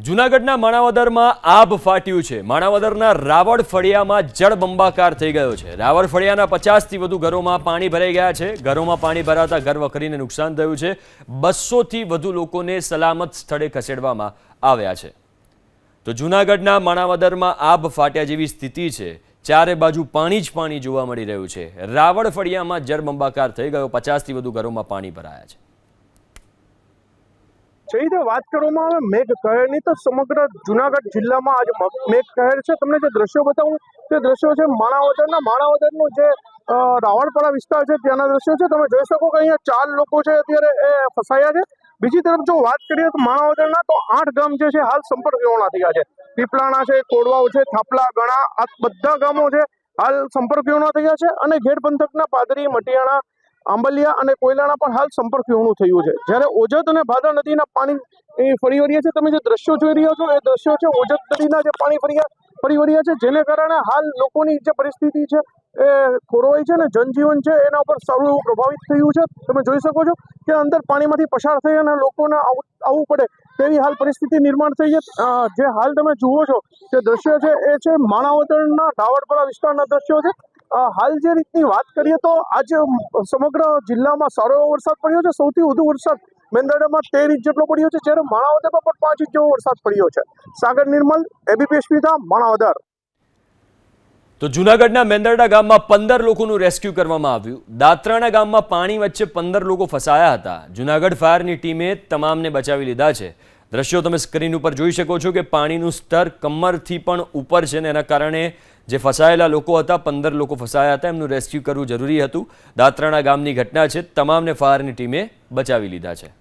જૂનાગઢના માણાવદરમાં આભ ફાટ્યું છે. માણાવદરના રાવળ ફળિયામાં જળબંબાકાર થઈ ગયો છે. રાવળ ફળિયાના પચાસથી વધુ ઘરોમાં પાણી ભરાઈ ગયા છે. ઘરોમાં પાણી ભરાતા ઘર વખરીને નુકસાન થયું છે. બસોથી વધુ લોકોને સલામત સ્થળે ખસેડવામાં આવ્યા છે. તો જૂનાગઢના માણાવદરમાં આભ ફાટ્યા જેવી સ્થિતિ છે. ચારે બાજુ પાણી જ પાણી જોવા મળી રહ્યું છે. રાવળ ફળિયામાં જળબંબાકાર થઈ ગયો. પચાસથી વધુ ઘરોમાં પાણી ભરાયા છે. જે રીતે વાત કરવામાં આવે, મેઘ કહેરની તો સમગ્ર જુનાગઢ જિલ્લામાં આજે મેઘ કહેર છે. તમને જે દ્રશ્યો બતાવું, તે દ્રશ્યો છે માણાવદરના માણાવદરનું જે રાવણપાડા વિસ્તાર છે, ત્યાંના દ્રશ્યો છે. તમે જોઈ શકો કે અહીંયા ચાર લોકો છે, અત્યારે એ ફસાયા છે. બીજી તરફ જો વાત કરીએ તો માણાવદરના તો આઠ ગામ જે છે, હાલ સંપર્ક વિહોણા થયા છે. પીપળાણા છે, કોડવાવ છે, થાપલા, ગણા, આ બધા ગામો છે, હાલ સંપર્ક વિહોણા થયા છે. અને ઘેડ પંથકના પાદરી, મટિયાણા આંબલિયા અને કોયલાના પણ હાલ સંપર્ક વિહોણું થયું છે. જ્યારે ઓજત અને ભાદર નદીના પાણી ફરી વળ્યા છે. તમે જે દ્રશ્યો જોઈ રહ્યા છો, એ દ્રશ્યો છે ઓજત નદીના જે પાણી ફર્યા ફરી વળ્યા છે, જેને કારણે હાલ લોકોની જે પરિસ્થિતિ છે, એ ખોરવાઈ છે ને જનજીવન છે, એના ઉપર સારું એવું પ્રભાવિત થયું છે. તમે જોઈ શકો છો કે અંદર પાણીમાંથી પસાર થઈ અને લોકોને આવું આવવું પડે તેવી હાલ પરિસ્થિતિ નિર્માણ થઈ છે. જે હાલ તમે જુઓ છો, જે દ્રશ્યો છે, એ છે માણાવદરના ઢાવડપરા વિસ્તારના દ્રશ્યો છે. હાલ જે રીતની વાત કરીએ તો આજે સમગ્ર જિલ્લામાં સારો એવો વરસાદ પડ્યો છે. સૌથી વધુ વરસાદ મેંદરડામાં તેર ઇંચ જેટલો પડ્યો છે, જ્યારે માણાવદરમાં પણ પાંચ ઇંચ જેવો વરસાદ પડ્યો છે. સાગર નિર્મલ, એબીપી સ્મિતા માણાવદર. તો જૂનાગઢના મેંદરડા ગામમાં પંદર લોકોનું રેસ્ક્યુ કરવામાં આવ્યું. દાત્રાણા ગામમાં પાણી વચ્ચે પંદર લોકો ફસાયા હતા. જૂનાગઢ ફાયરની ટીમે તમામને બચાવી લીધા છે. દ્રશ્યો તમે સ્ક્રીન ઉપર જોઈ શકો છો કે પાણીનું સ્તર કમરથી પણ ઉપર છે ને એના કારણે જે ફસાયેલા લોકો હતા, પંદર લોકો ફસાયા હતા, એમનું રેસ્ક્યુ કરવું જરૂરી હતું. દાત્રાણા ગામની ઘટના છે. તમામને ફાયરની ટીમે બચાવી લીધા છે.